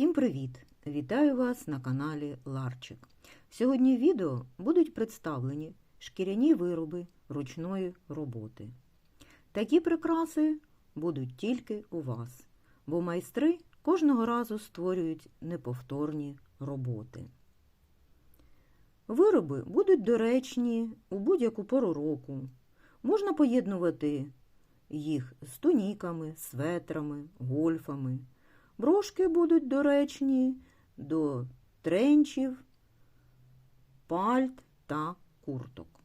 Всім привіт! Вітаю вас на каналі Ларчик. Сьогодні в відео будуть представлені шкіряні вироби ручної роботи. Такі прикраси будуть тільки у вас, бо майстри кожного разу створюють неповторні роботи. Вироби будуть доречні у будь-яку пору року. Можна поєднувати їх з туніками, светрами, гольфами. Брошки будуть доречні до тренчів, пальт та курток.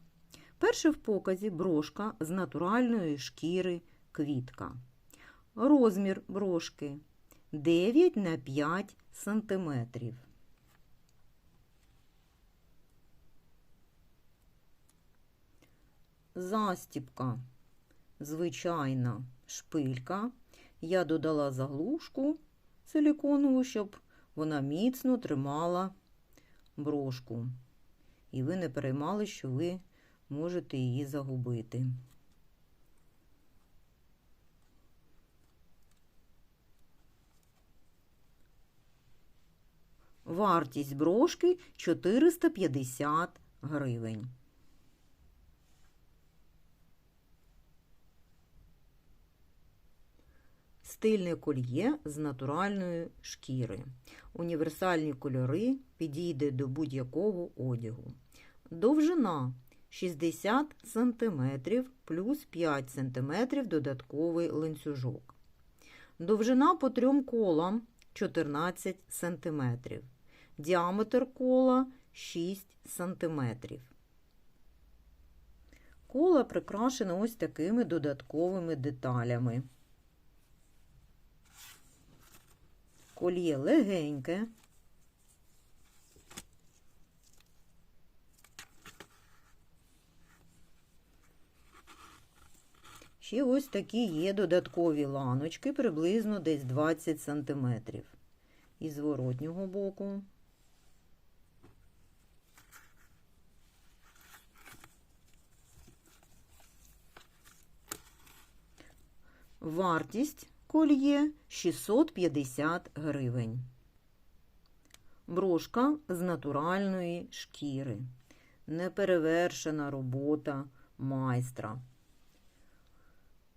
Перше в показі брошка з натуральної шкіри квітка. Розмір брошки 9 на 5 сантиметрів. Застіпка звичайна шпилька. Я додала заглушку силіконову, щоб вона міцно тримала брошку. І ви не переймали, що ви можете її загубити. Вартість брошки 450 гривень. Стильне кольє з натуральної шкіри. Універсальні кольори підійде до будь-якого одягу. Довжина 60 см плюс 5 см додатковий ланцюжок. Довжина по трьом колам 14 см. Діаметр кола 6 см. Кола прикрашено ось такими додатковими деталями. Кольє легеньке. Ще ось такі є додаткові ланочки, приблизно десь 20 см. І з воротнього боку. Вартість кольє 650 гривень. Брошка з натуральної шкіри. Неперевершена робота майстра.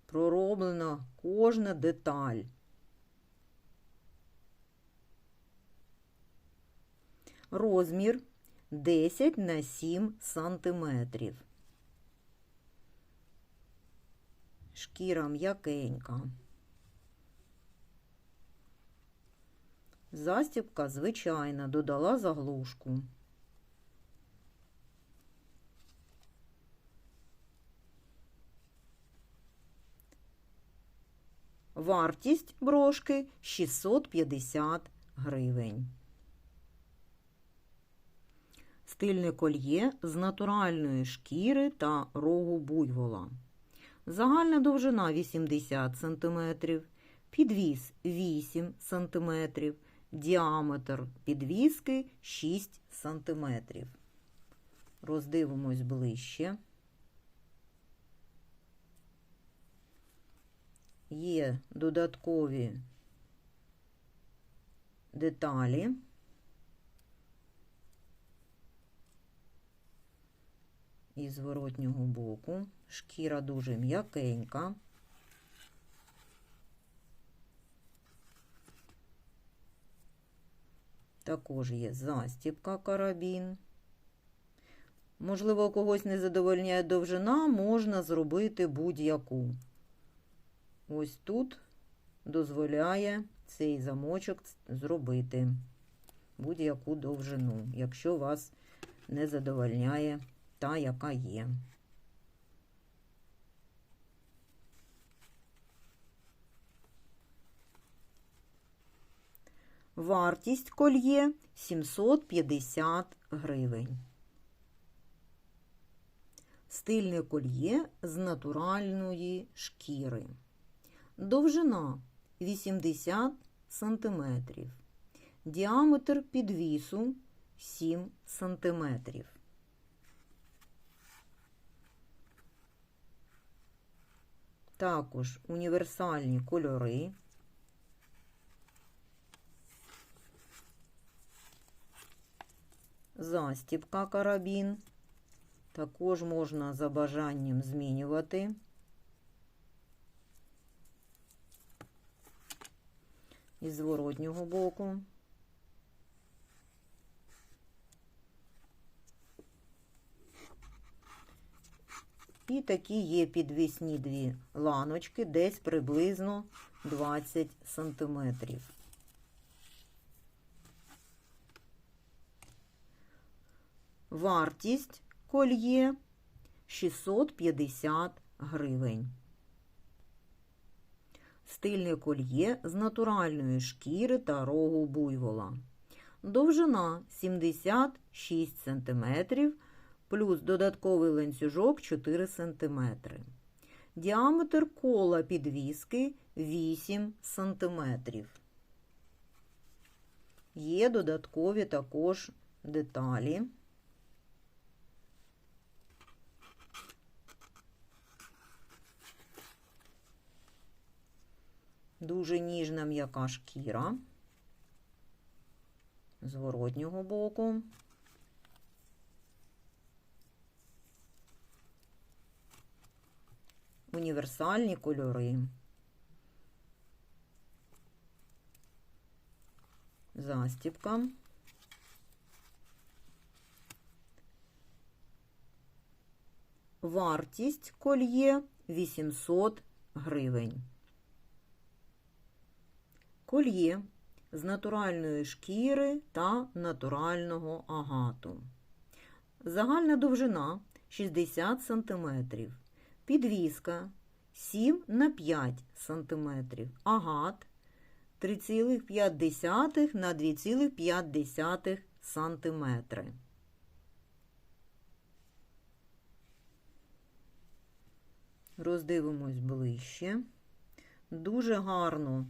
Пророблена кожна деталь. Розмір 10 на 7 сантиметрів. Шкіра м'якенька. Застібка звичайна, додала заглушку. Вартість брошки 650 гривень. Стильне кольє з натуральної шкіри та рогу буйвола. Загальна довжина 80 см, підвіз 8 см, діаметр підвіски 6 см. Роздивимось ближче. Є додаткові деталі. І зворотнього боку. Шкіра дуже м'якенька. Також є застіпка карабін. Можливо, когось не задовольняє довжина, можна зробити будь-яку. Ось тут дозволяє цей замочок зробити будь-яку довжину, якщо вас не задовольняє та, яка є. Вартість кольє 750 гривень. Стильне кольє з натуральної шкіри. Довжина 80 см. Діаметр підвісу 7 см. Також універсальні кольори. Застібка карабін. Також можна за бажанням змінювати. Із зворотнього боку. І такі є підвісні дві ланочки, десь приблизно 20 сантиметрів. Вартість кольє 650 гривень. Стильне кольє з натуральної шкіри та рогу буйвола. Довжина 76 см плюс додатковий ланцюжок 4 см. Діаметр кола підвіски 8 см. Є додаткові також деталі. Дуже ніжна м'яка шкіра зворотнього боку. Універсальні кольори. Застібка. Вартість кольє 800 гривень. Кольє з натуральної шкіри та натурального агату. Загальна довжина 60 см. Підвіска 7 на 5 см. Агат 3,5 на 2,5 см. Роздивимось ближче. Дуже гарно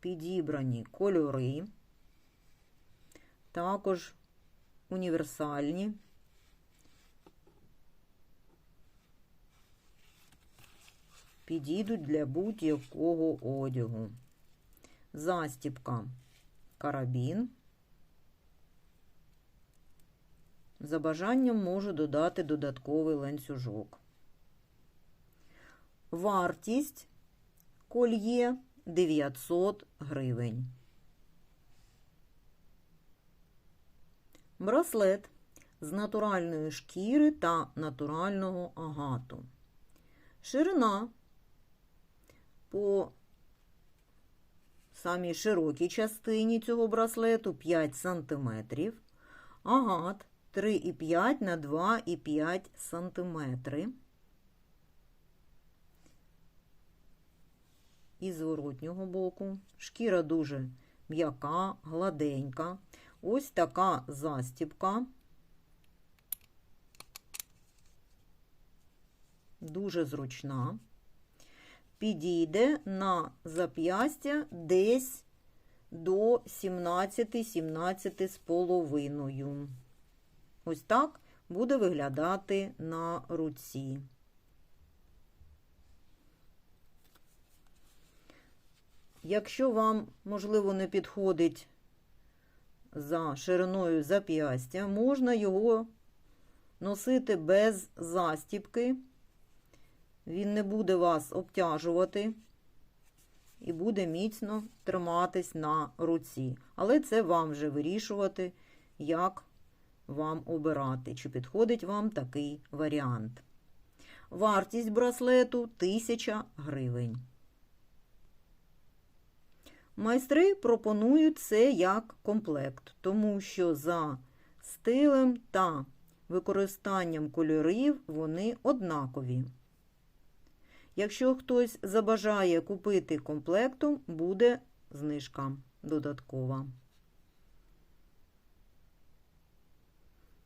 підібрані кольори, також універсальні. Підійдуть для будь-якого одягу. Застібка карабін. За бажанням можу додати додатковий ланцюжок. Вартість кольє 900 гривень. Браслет з натуральної шкіри та натурального агату. Ширина по самій широкій частині цього браслету 5 см, агат 3,5 на 2,5 см. І зворотнього боку. Шкіра дуже м'яка, гладенька. Ось така застібка. Дуже зручна. Підійде на зап'ястя десь до 17-17 з половиною. Ось так буде виглядати на руці. Якщо вам, можливо, не підходить за шириною зап'ястя, можна його носити без застіпки. Він не буде вас обтяжувати і буде міцно триматись на руці. Але це вам вже вирішувати, як вам обирати, чи підходить вам такий варіант. Вартість браслету 1000 гривень. Майстри пропонують це як комплект, тому що за стилем та використанням кольорів вони однакові. Якщо хтось забажає купити комплектом, буде знижка додаткова.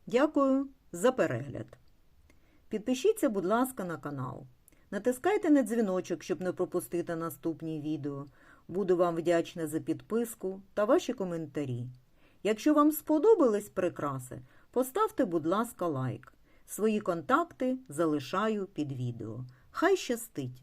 Дякую за перегляд. Підпишіться, будь ласка, на канал. Натискайте на дзвіночок, щоб не пропустити наступні відео. Буду вам вдячна за підписку та ваші коментарі. Якщо вам сподобались прикраси, поставте, будь ласка, лайк. Свої контакти залишаю під відео. Хай щастить!